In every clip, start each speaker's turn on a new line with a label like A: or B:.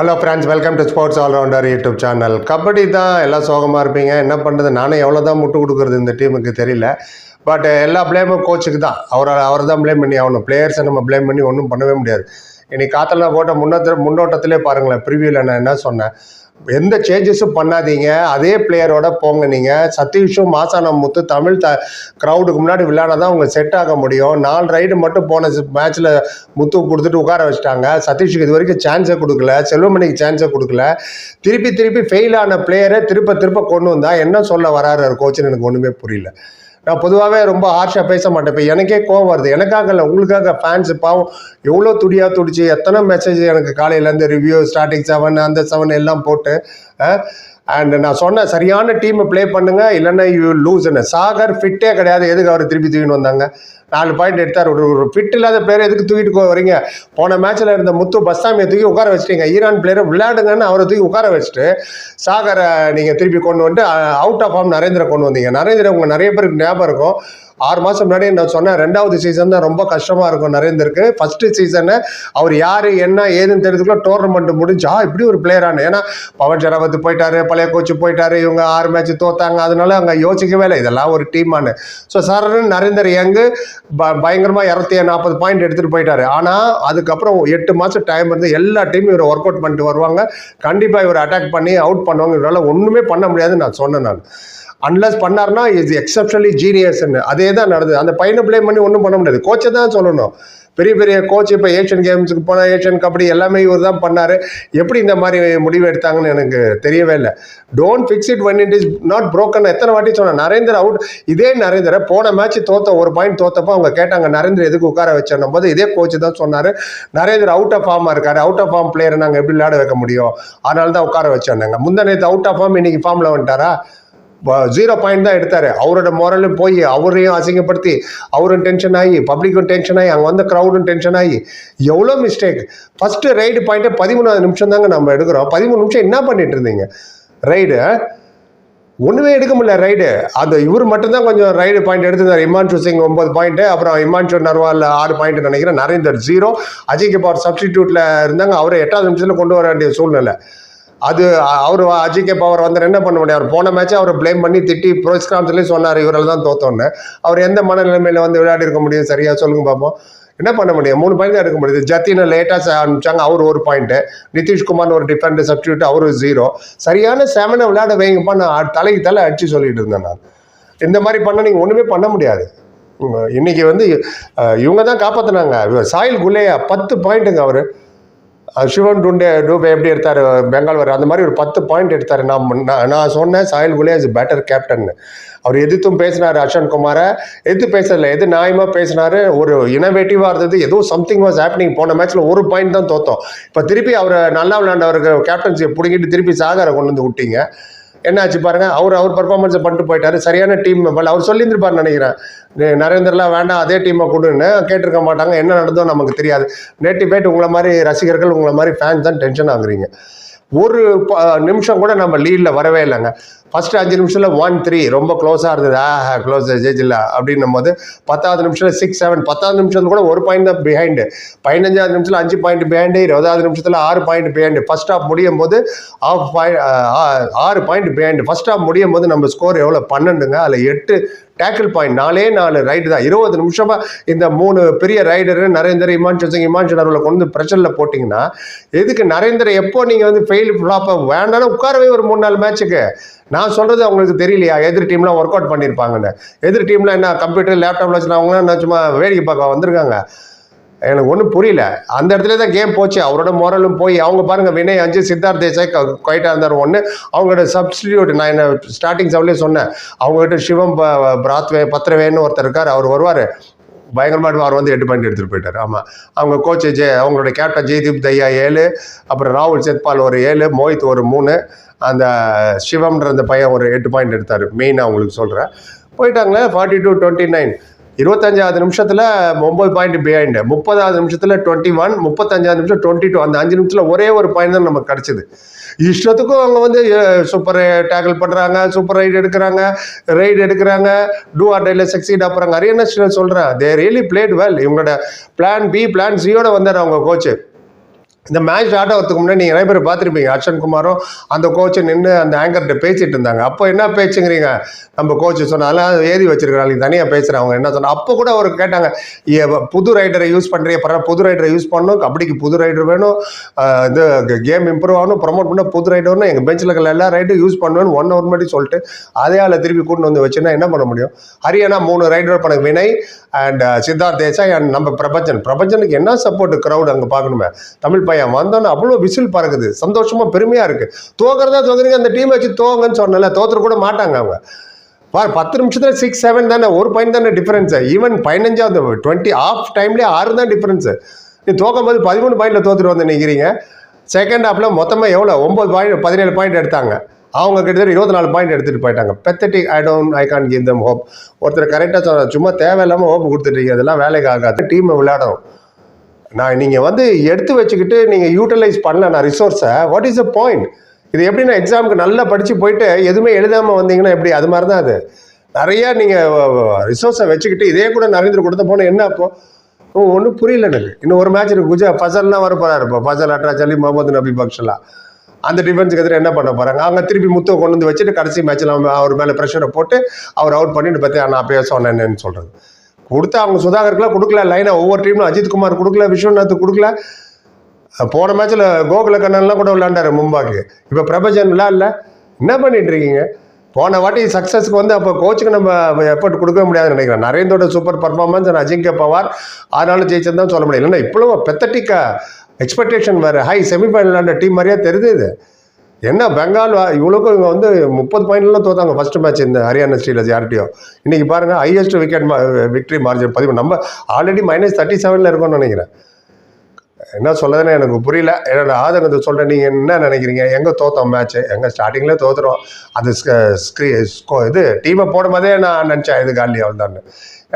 A: Hello friends welcome to sports allrounder YouTube channel kabaddi தான் எல்லாம் சோகமாக இருப்பீங்க. என்ன பண்ணுறது நானும் எவ்வளோ தான் முட்டு கொடுக்குறது இந்த டீமுக்கு தெரியல. பட் எல்லா ப்ளேமும் கோச்சுக்கு தான். அவரை அவர் தான் ப்ளேம் பண்ணி ஆகணும். பிளேயர்ஸை நம்ம ப்ளேம் பண்ணி ஒன்றும் பண்ணவே முடியாது. இன்னைக்கு காத்தில் போட்ட முன்னோட்ட முன்னோட்டத்திலே பாருங்களேன் ப்ரிவியூவில் நான் என்ன சொன்னேன்? எந்த சேஞ்சஸும் பண்ணாதீங்க. அதே பிளேயரோட போங்க நீங்கள் சதீஷும் மாசானம் முத்து தமிழ் த க்ரௌடுக்கு முன்னாடி விளையாட தான் அவங்க செட் ஆக முடியும். நாலு ரைடு மட்டும் போன மேட்ச்சில் முத்து கொடுத்துட்டு உட்கார வச்சுட்டாங்க. சதீஷுக்கு இது வரைக்கும் சான்ஸை கொடுக்கல. செல்வமணிக்கு சான்ஸை கொடுக்கல. திருப்பி திருப்பி ஃபெயில் ஆன பிளேயரை திருப்ப திருப்ப கொண்டு வந்தால் என்ன சொல்ல வராரு கோச்சுன்னு எனக்கு ஒன்றுமே புரியல. நான் பொதுவாகவே ரொம்ப ஹார்ஷாக பேச மாட்டேன். இப்போ எனக்கே கோவம் வருது. எனக்காக இல்லை உங்களுக்காக ஃபேன்ஸ் பாவம் எவ்வளோ துடியாக துடிச்சு எத்தனை மெசேஜ் எனக்கு காலையிலேருந்து ரிவ்யூ ஸ்டார்டிங் செவன் அந்த செவன் எல்லாம் போட்டு அண்ட் நான் சொன்ன சரியான டீமை ப்ளே பண்ணுங்க இல்லைன்னா யூ லூஸ்ன்னு சாகர் ஃபிட்டே கிடையாது. எதுக்கு அவர் திருப்பி தூக்கின்னு வந்தாங்க? நாலு பாயிண்ட் எடுத்தார். ஒரு ஒரு ஃபிட் இல்லாத பிளேயர் எதுக்கு தூக்கிட்டு வரீங்க? போன மேட்ச்சில் இருந்த முத்து பஸ்தாமியை தூக்கி உட்கார வச்சிட்டீங்க. ஈரான் பிளேயரை விளையாடுங்கன்னு அவரை தூக்கி உட்கார வச்சுட்டு சாகரை நீங்கள் திருப்பி கொண்டு வந்து அவுட் ஆஃப் ஃபார்ம் நரேந்திர கொண்டு வந்தீங்க. நரேந்திர உங்கள் நிறைய பேருக்கு ஞாபகம் இருக்கும். ஆறு மாதம் முன்னாடி நான் சொன்னேன் ரெண்டாவது சீசன் தான் ரொம்ப கஷ்டமாக இருக்கும் நரேந்தருக்கு. ஃபஸ்ட்டு சீசனு அவர் யார் என்ன ஏதுன்னு தெரிஞ்சுக்கல டோர்னமெண்ட் முடிஞ்சா இப்படி ஒரு பிளேயரான ஏன்னா பவன் ஷராவத் போயிட்டாரு பழைய கோச்சு போயிட்டாரு இவங்க ஆறு மேட்ச் தோத்தாங்க அதனால அங்கே யோசிக்கவே இல்லை. இதெல்லாம் ஒரு டீமானு ஸோ சரண் நரேந்தர் யங்கு ப பயங்கரமாக இரநூத்தி நாற்பது பாயிண்ட் எடுத்துகிட்டு போயிட்டாரு. ஆனால் அதுக்கப்புறம் எட்டு மாதம் டைம் இருந்து எல்லா டீமும் இவர் ஒர்க் அவுட் பண்ணிட்டு வருவாங்க. கண்டிப்பாக இவர் அட்டாக் பண்ணி அவுட் பண்ணுவாங்க. இவரால் ஒன்றுமே பண்ண முடியாதுன்னு நான் சொன்னேன் நான். அன்லஸ் பண்ணார்னா இஸ் எக்ஸப்ஷனலி ஜீனியஸ்ன்னு அதே தான் நடந்தது. அந்த பையனை ப்ளே பண்ணி ஒன்றும் பண்ண முடியாது. கோச்சை தான் சொல்லணும். பெரிய பெரிய கோச் இப்போ ஏஷியன் கேம்ஸுக்கு போனால் ஏஷியன் கபடி எல்லாமே இவர் தான் பண்ணார். எப்படி இந்த மாதிரி முடிவு எடுத்தாங்கன்னு எனக்கு தெரியவே இல்லை. Don't fix it when it is not broken எத்தனை வாட்டி சொன்னேன் நரேந்திர அவுட் இதே நரேந்திர போன மேட்ச் தோத்த ஒரு பாயிண்ட் தோத்தப்போ அவங்க கேட்டாங்க நரேந்திர எதுக்கு உட்கார வச்சோன்னும் போது இதே கோச் தான் சொன்னார். நரேந்திர அவுட் ஆஃப் ஃபார்மாக இருக்கார். அவுட் ஆஃப் ஃபார்ம் பிளேயரை நாங்கள் எப்படி விளையாட வைக்க முடியும்? அதனால தான் உட்கார வச்சோன்னாங்க முந்தா நேற்று அவுட் ஆஃப் ஃபார்ம் இன்னைக்கு ஃபார்மில் வந்துட்டாரா? ஜீரோ பாயிண்ட் தான் எடுத்தார். அவரோட மொரலும் போய் அவரையும் அசிங்கப்படுத்தி அவரும் டென்ஷன் ஆகி பப்ளிக்கும் டென்ஷன் ஆகி அங்கே வந்த க்ரௌடும் டென்ஷன் ஆகி எவ்வளோ மிஸ்டேக் ஃபஸ்ட்டு ரைடு பாயிண்ட்டே பதிமூணாவது நிமிஷம் தாங்க நம்ம எடுக்கிறோம். பதிமூணு நிமிஷம் என்ன பண்ணிட்டு இருந்தீங்க? ரைடு ஒன்றுமே எடுக்க முடியல ரைடு அந்த இவர் மட்டும்தான் கொஞ்சம் ரைடு பாயிண்ட் எடுத்திருந்தார். இமான்ஷு சிங் ஒன்பது பாயிண்ட்டு அப்புறம் இமான்ஷு நர்வால் ஆறு பாயிண்ட் நினைக்கிறேன். நரேந்தர் ஜீரோ அஜய் கபார் சப்ஸ்டிடியூட்டில் இருந்தாங்க. அவரை எட்டாவது நிமிஷத்தில் கொண்டு வர வேண்டிய சூழ்நிலை. அது அவர் அஜிகே பவர் வந்து என்ன பண்ண முடியும்? அவர் போன மேட்ச்சே அவரை ப்ளேம் பண்ணி திட்டி ப்ரோஸ் கான்ஸ்லேயும் சொன்னார் இவரால் தான் தோத்தோன்னு. அவர் எந்த மனநிலைமையில் வந்து விளையாடி இருக்க முடியும்? சரியா சொல்லுங்க பார்ப்போம் என்ன பண்ண முடியும்? மூணு பாயிண்ட் தான் எடுக்க முடியுது. ஜத்தினை லேட்டாக அனுப்பிச்சாங்க அவர் ஒரு பாயிண்ட்டு நிதிஷ்குமார் ஒரு டிஃபெண்ட் சப்ஸ்டியூட் அவர் ஜீரோ சரியான செவனை விளையாட வைங்கப்பா நான் தலைக்கு தலை அடிச்சு சொல்லிட்டு இருந்தேன் நான். இந்த மாதிரி பண்ண நீங்கள் ஒன்றுமே பண்ண முடியாது. இன்னைக்கு வந்து இவங்க தான் காப்பாற்றினாங்க சாயில் குல்லையா பத்து பாயிண்ட்டுங்க அவர். சிவன் டுண்டே டூபே எப்படி எடுத்தார்? பெங்கால் அந்த மாதிரி ஒரு பத்து பாயிண்ட் எடுத்தார். நான் நான் நான் சொன்னேன் சாயல் குலே இஸ் பெட்டர் கேப்டன் அவர் எதிர்த்தும் பேசினார் அஷன் குமாரை. எதிர்த்து பேசல எது நியாயமாக பேசினாரு? ஒரு இனோவேட்டிவாக இருந்தது. ஏதோ சம்திங் வாஸ் ஹேப்பனிங் போன மேட்ச்சில் ஒரு பாயிண்ட் தான் தோத்தோம். இப்போ திருப்பி அவரை நல்லா விளையாண்டவருக்கு கேப்டன்சியை பிடிங்கிட்டு திருப்பி சாகரை கொண்டு வந்து விட்டீங்க. என்னாச்சு பாருங்க அவர் அவர் பர்ஃபார்மன்ஸை பண்ணிட்டு போயிட்டாரு. சரியான டீம் அவர் சொல்லியிருந்திருப்பார் நினைக்கிறேன். நரேந்திரலாம் வேண்டாம் அதே டீமை கொடுன்னு கேட்டிருக்க மாட்டாங்க. என்ன நடந்தோ நமக்கு தெரியாது. நேற்று பேட் உங்களை மாதிரி ரசிகர்கள் உங்களை மாதிரி ஃபேன்ஸ் தான் டென்ஷன் ஆகுறீங்க. ஒரு ப- நிமிஷம் கூட நம்ம லீடில் வரவே இல்லைங்க. ஃபஸ்ட்டு அஞ்சு நிமிஷத்தில் ஒன் த்ரீ ரொம்ப க்ளோஸாக இருந்தது. ஆ க்ளோஸ் ஜெயிச்சில்ல அப்படின்னும் போது பத்தாவது நிமிஷத்தில் சிக்ஸ் செவன் பத்தாவது நிமிஷத்துல கூட ஒரு பாயிண்ட் தான் பிஹைண்டு பதினஞ்சாவது நிமிஷத்தில் அஞ்சு பாயிண்ட் பிஹைண்டு இருபதாவது நிமிஷத்தில் ஆறு பாயிண்ட் பிஹைண்டு ஃபஸ்ட் ஆஃப் முடியும் போது ஆஃப் பாயிண்ட் ஆறு பாயிண்ட் பிஹைண்டு ஃபஸ்ட் ஆஃப் முடியும் போது நம்ம ஸ்கோர் எவ்வளோ பன்னெண்டுங்க. அதில் எட்டு டேக்கிள் பாயிண்ட் நாலே நாலு ரைடு தான். இருபது நிமிஷமாக இந்த மூணு பெரிய ரைடரு நரேந்தர் இமான் சிங் இமான் நடுவில் கொண்டு வந்து ப்ரெஷரில் போட்டிங்கன்னா எதுக்கு நரேந்திர எப்போ நீங்கள் வந்து ஃபெயில் ஃப்ளாப்பை வேண்டாம்னா உட்காரவே ஒரு மூணு நாலு மேட்ச்சுக்கு நான் சொல்கிறது அவங்களுக்கு தெரியலையா? எதிர் டீம்லாம் ஒர்க் அவுட் பண்ணியிருப்பாங்கன்னு எதிர் டீம்லாம் என்ன கம்ப்யூட்டர் லேப்டாப்பில் வச்சுருந்தவங்களாம் என்ன சும்மா வேடிக்கை பார்க்க வந்திருக்காங்க? எனக்கு ஒன்றும் புரியல. அந்த இடத்துல தான் கேம் போச்சு. அவரோட மோரலும் போய் அவங்க பாருங்க வினய் அஞ்சு சித்தார்த் தேசாய் குவைட்டாக இருந்தார். ஒன்று அவங்களோட சப்ஸ்டிடியூட் நான் என்ன ஸ்டார்டிங் சவுலே சொன்னேன். அவங்ககிட்ட சிவம் ப- பிராத்வே பத்ரவேன்னு ஒருத்தர் இருக்கார். அவர் வருவார். பயங்கரமாக அவர் வந்து எட்டு பாயிண்ட் எடுத்துகிட்டு போயிட்டார். ஆமாம் அவங்க கோச் ஜெ அவங்களோட கேப்டன் ஜெய்தீப் தையா ஏழு. அப்புறம் ராகுல் செத்பால் ஒரு ஏழு. மோஹித் ஒரு மூணு. அந்த சிவம்ன்ற அந்த பையன் ஒரு எட்டு பாயிண்ட் எடுத்தார். மெயினாக உங்களுக்கு சொல்கிறேன் போயிட்டாங்களே ஃபார்ட்டி டூ டுவெண்ட்டி நைன் இருபத்தஞ்சாவது நிமிஷத்தில் ஒம்பது பாயிண்ட் பிஹைண்டு முப்பதாவது நிமிஷத்தில் டுவெண்ட்டி ஒன் முப்பத்தஞ்சாவது நிமிஷம் டுவெண்ட்டி டூ அந்த அஞ்சு நிமிஷத்தில் ஒரே ஒரு பாயிண்ட் தான் நமக்கு கிடச்சிது. இஷ்டத்துக்கும் அவங்க வந்து சூப்பர் டேக்கிள் பண்ணுறாங்க சூப்பர் ரைடு எடுக்கிறாங்க ரைடு எடுக்கிறாங்க டூ ஆர் டேல சக்சீட் ஆப்புறாங்க அரியன சொல்கிறேன் தே ரியலி பிளேட் வெல் இவங்களோட பிளான் பி பிளான் சியோட வந்தார் அவங்க கோச்சு இந்த மேட்ச் ஸ்டார்ட் ஆகிறதுக்கு முன்னாடி நீங்கள் நிறைய பேர் பார்த்துருப்பீங்க. அர்ஷன் குமாரும் அந்த கோச்சு நின்று அந்த ஆங்கர்கிட்ட பேசிட்டு இருந்தாங்க. அப்போ என்ன பேச்சுங்கிறீங்க? நம்ம கோச்சு சொன்னாலும் ஏறி வச்சிருக்கிறாங்க தனியாக பேசுகிறேன் அவங்க என்ன சொன்னால் அப்போ கூட அவர் கேட்டாங்க "ஏ, புது ரைடரை யூஸ் பண்ணுறீங்க பரவாயில்ல புது ரைடரை யூஸ் பண்ணணும். கபடிக்கு புது ரைடர் வேணும். இது கேம் இம்ப்ரூவ் ஆகணும். ப்ரொமோட் பண்ண புது ரைடர் வேணும். எங்கள் பெஞ்சில் இருக்கிற எல்லா ரைடும் யூஸ் பண்ணுவேன்னு ஒன் ஹவர் மட்டும் சொல்லிட்டு அதே ஆளை திருப்பி கூட்டு வந்து வச்சுன்னா என்ன பண்ண முடியும்? ஹரியானா மூணு ரைடர் பண்ண வினய் அண்ட் சித்தார்த் தேசாய் அண்ட் நம்ம பிரபஞ்சன். பிரபஞ்சனுக்கு என்ன சப்போர்ட் க்ரௌட் அங்கே பார்க்கணுமே? தமிழ் பையன் வந்தோன்னு அவ்வளோ விசில் பறக்குது. சந்தோஷமா பெருமையா இருக்கு. தோக்கிறதா தோக்குறீங்க அந்த டீம் வச்சு தோங்கன்னு சொன்னல தோத்துற கூட மாட்டாங்க அவங்க. பார் பத்து நிமிஷத்துல சிக்ஸ் செவன் தானே ஒரு பாயிண்ட் தானே டிஃபரன்ஸ் ஈவன் பதினஞ்சாவது டுவெண்ட்டி ஆஃப் டைம்லேயே ஆறு தான் டிஃபரன்ஸ் நீ தோக்கும் போது பதிமூணு பாயிண்ட்ல தோத்துட்டு வந்து நிற்கிறீங்க செகண்ட் ஹாஃப்ல மொத்தமாக எவ்வளோ ஒம்பது பாயிண்ட் பதினேழு பாயிண்ட் எடுத்தாங்க. அவங்க கிட்டத்தட்ட இருபத்தி நாலு பாயிண்ட் எடுத்துகிட்டு போயிட்டாங்க. Pathetic I don't I can't give them hope ஒருத்தர் கரெக்டாக சொன்னார் சும்மா தேவையில்லாமல் ஹோப் கொடுத்துட்டீங்க அதெல்லாம் வேலைக்கு ஆகாது. டீமை விளையாடும் நான் நீங்கள் வந்து எடுத்து வச்சுக்கிட்டு நீங்கள் யூட்டிலைஸ் பண்ணல நான் ரிசோர்ஸை வாட் இஸ் அ பாயிண்ட் இது எப்படி நான் எக்ஸாமுக்கு நல்லா படித்து போயிட்டு எதுவுமே எழுதாமல் வந்தீங்கன்னா எப்படி? அது மாதிரி தான் அது. நிறையா நீங்கள் ரிசோர்ஸை வச்சுக்கிட்டு இதே கூட நரேந்திர கொடுத்த போனால் என்ன அப்போ? ஒன்றும் புரியல எனக்கு. இன்னும் ஒரு மேட்ச் இருக்கு. குஜா ஃபசல்லாம் வர போகிறாரு இப்போ. ஃபசல் அட்ராச்சலி முகமது நபி பக்ஷலா. அந்த டிஃபென்ஸுக்கு எதிராக என்ன பண்ண போகிறாங்க அவங்க திருப்பி முத்துவை கொண்டு வந்து வச்சுட்டு கடைசி மேட்ச்சில் அவர் மேலே ப்ரெஷரை போட்டு அவர் அவுட் பண்ணிட்டு பற்றி நான் அப்பயே சொன்னேன்னு சொல்கிறது கொடுத்து அவங்க சுதாகருக்குலாம் கொடுக்கல லைனை ஒவ்வொரு டீம்லும் அஜித் குமார் கொடுக்கல விஸ்வநாத் கொடுக்கல. போன மேட்ச்சில் கோகுல கண்ணன்லாம் கூட விளையாண்டாரு மும்பாக்கு. இப்போ பிரபஞ்சன் விளையாடல என்ன பண்ணிட்டு இருக்கீங்க? போன வாட்டி சக்ஸஸ்க்கு வந்து அப்போ கோச்சுக்கு நம்ம எஃபர்ட் கொடுக்க முடியாதுன்னு நினைக்கிறேன். நரேந்தோட super performance and Ajinkya Pawar ஆனாலும் ஜெயிச்சது தான் சொல்ல முடியல இல்லைன்னா இவ்வளோ பெத்தட்டிக்கா எக்ஸ்பெக்டேஷன் வேறு. ஹை செமிஃபைனல் டீம் மாதிரியே தெரியுது இது. என்ன பெங்கால் இவ்வளோக்கும் இவங்க வந்து முப்பது பாயிண்ட்லாம் தோத்தாங்க ஃபர்ஸ்ட் மேட்ச் இந்த ஹரியானா ஸ்டீலர்ஸ் யார்கிட்டயோ. இன்னைக்கு பாருங்கள் ஹையஸ்ட் விக்கெட் மா விக்டரி மார்ஜின் பதிவு. நம்ம ஆல்ரெடி மைனஸ் தேர்ட்டி செவனில் இருக்கோம்னு நினைக்கிறேன். என்ன சொல்லதுன்னு எனக்கு புரியல. என்னோட ஆதங்கத்தை சொல்கிறேன் நீங்கள் என்ன நினைக்கிறீங்க? எங்கே தோத்தோம் மேட்ச்சு எங்கே ஸ்டார்டிங்கில் தோத்துறோம். அது ஸ்க்ரீ இது டீமை போடும் போதே நான் நினச்சேன் இது காலியாக வந்தான்னு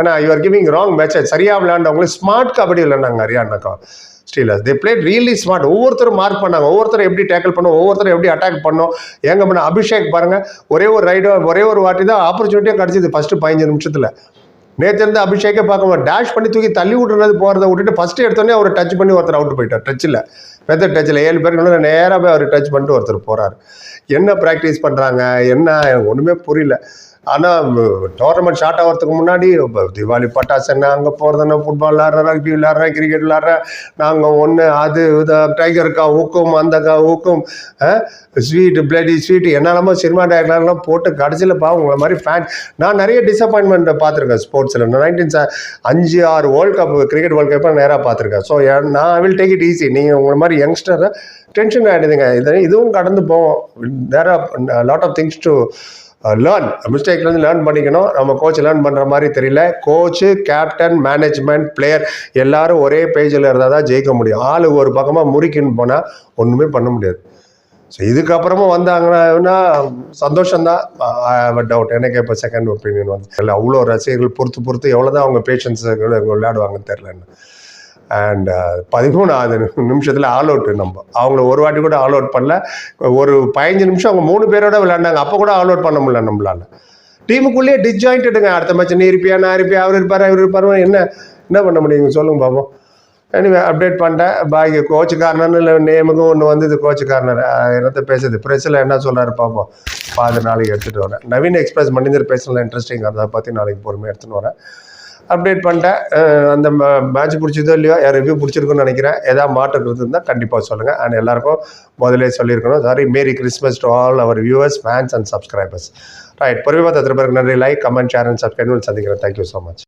A: ஏன்னா யூஆர் கிவிங் ராங் மேட்சை சரியாக விளையாண்டவங்களே ஸ்மார்ட் கபடி விளையாண்டாங்க ஹரியானாக்கா stealers. They played really smart ஒவ்வொருத்தரும் மார்க் பண்ணாங்க. ஒவ்வொருத்தரும் எப்படி டேக்கிள் பண்ணோம்? ஒவ்வொருத்தரும் எப்படி அட்டாக் பண்ணோம்? எங்க பண்ண அபிஷேக் பாருங்க. ஒரே ஒரு ரைடு ஒரே ஒரு வாட்டி தான் ஆப்பர்ச்சுனிட்டியாக கிடச்சிது ஃபர்ஸ்ட் பதினஞ்சு நிமிஷத்தில். நேற்று இருந்து அபிஷேக்கே பார்க்க டேஷ் பண்ணி தூக்கி தள்ளி விட்டுறது போகிறத விட்டுட்டு ஃபஸ்ட்டு எடுத்தோடனே அவர் டச் பண்ணி ஒருத்தர் அவுட் போயிட்டார். டச்சில் பெத்த டச்சில் ஏழு பேர் நேராக போய் அவர் டச் பண்ணிட்டு ஒருத்தர் போகிறார் என்ன ப்ராக்டிஸ் பண்ணுறாங்க என்ன? எனக்கு ஒன்றுமே புரியல. ஆனால் டோர்னமெண்ட் ஸ்டார்ட் ஆகிறதுக்கு முன்னாடி இப்போ தீபாவளி பட்டாசு என்ன அங்கே போகிறதுனா ஃபுட்பால் விளாட்றேன் ரக்பி விளாட்றேன் கிரிக்கெட் விளாட்றேன் நாங்கள் ஒன்று அது இது டைகருக்கா அந்த அந்தக்கா ஊக்கும் ஸ்வீட்டு பிளடி ஸ்வீட்டு என்னெல்லாமோ சினிமா டயக்லாம் போட்டு கடைசியில் பா உங்களை மாதிரி ஃபேன் நான் நிறைய டிசப்பாயின்மெண்ட்டை பார்த்துருக்கேன் ஸ்போர்ட்ஸில் நைன்டீன் அஞ்சு ஆறு வேர்ல்ட் கப் கிரிக்கெட் வேர்ல்டு கப்பை நேராக பார்த்துருக்கேன். ஸோ நான் வில் டேக் இட் ஈஸி நீங்கள் உங்களை மாதிரி யங்ஸ்டரை டென்ஷன் ஆகிடுதுங்க இது இதுவும் கடந்து போவோம். There are lot of things to learn மிஸ்டேக்லேருந்து learn பண்ணிக்கணும். நம்ம கோச் லேர்ன் பண்ணுற மாதிரி தெரியல. கோச்சு கேப்டன் மேனேஜ்மெண்ட் பிளேயர் எல்லாரும் ஒரே பேஜில் இருந்தால் தான் ஜெயிக்க முடியும். ஆள் ஒரு பக்கமாக முறிக்கின்னு போனால் ஒன்றுமே பண்ண முடியாது. ஸோ இதுக்கப்புறமும் வந்தாங்கன்னா சந்தோஷம்தான். டவுட் எனக்கு இப்போ செகண்ட் ஒப்பீனியன் வந்து. இல்லை அவ்வளோ ரசிகர்கள் பொறுத்து பொறுத்து எவ்வளோ தான் அவங்க பேஷன்ஸ் விளையாடுவாங்கன்னு தெரில அண்ட் uh, பதிமூணாவது நிமிஷத்தில் ஆல் அவுட் நம்ம. அவங்கள ஒரு வாட்டி கூட ஆல் அவுட் பண்ணல. ஒரு பதினஞ்சு நிமிஷம் அவங்க மூணு பேரோட விளையாண்டாங்க. அப்போ கூட ஆல் அவுட் பண்ண முடியல நம்மளால. டீமுக்குள்ளேயே டிஸ்ஜாயின்ட்டுங்க அடுத்த மேட்ச் நீ இருப்பியா நான் இருப்பியா அவர் இருப்பார் அவர் இருப்பார் என்ன என்ன பண்ண முடியுங்க? சொல்லுங்க பாப்போம். எனிவே அப்டேட் பண்ணிட்டேன். பாக்கி கோச்சு கார்னர்னு இல்லை நேமுக்கும் ஒன்று வந்தது கோச்சு கார்னர் என்னத்த பேசுது? ப்ரெஸ்ஸில் என்ன சொல்கிறாரு பார்ப்போம் பார்த்து நாளைக்கு எடுத்துகிட்டு வரேன். நவீன் எக்ஸ்பிரஸ் மனிதர் பேசலாம் இன்ட்ரெஸ்டிங் அதை பற்றி நாளைக்கு பொறுமையாக எடுத்துன்னு வரேன். அப்டேட் பண்ணிட்டேன் அந்த மேட்ச் பிடிச்சதோ இல்லையோ யார் ரிவ்யூ பிடிச்சிருக்குன்னு நினைக்கிறேன். ஏதாவது மாற்றம் இருந்தால் கண்டிப்பாக சொல்லுங்கள் அண்ட் எல்லாருக்கும் முதலே சொல்லியிருக்கணும். Sorry merry Christmas to all our viewers fans and subscribers right பொறுமையாக தத்திர பிறகு நன்றி. Like comment share and subscribe சந்திக்கிறேன் தேங்க்யூ ஸோ மச்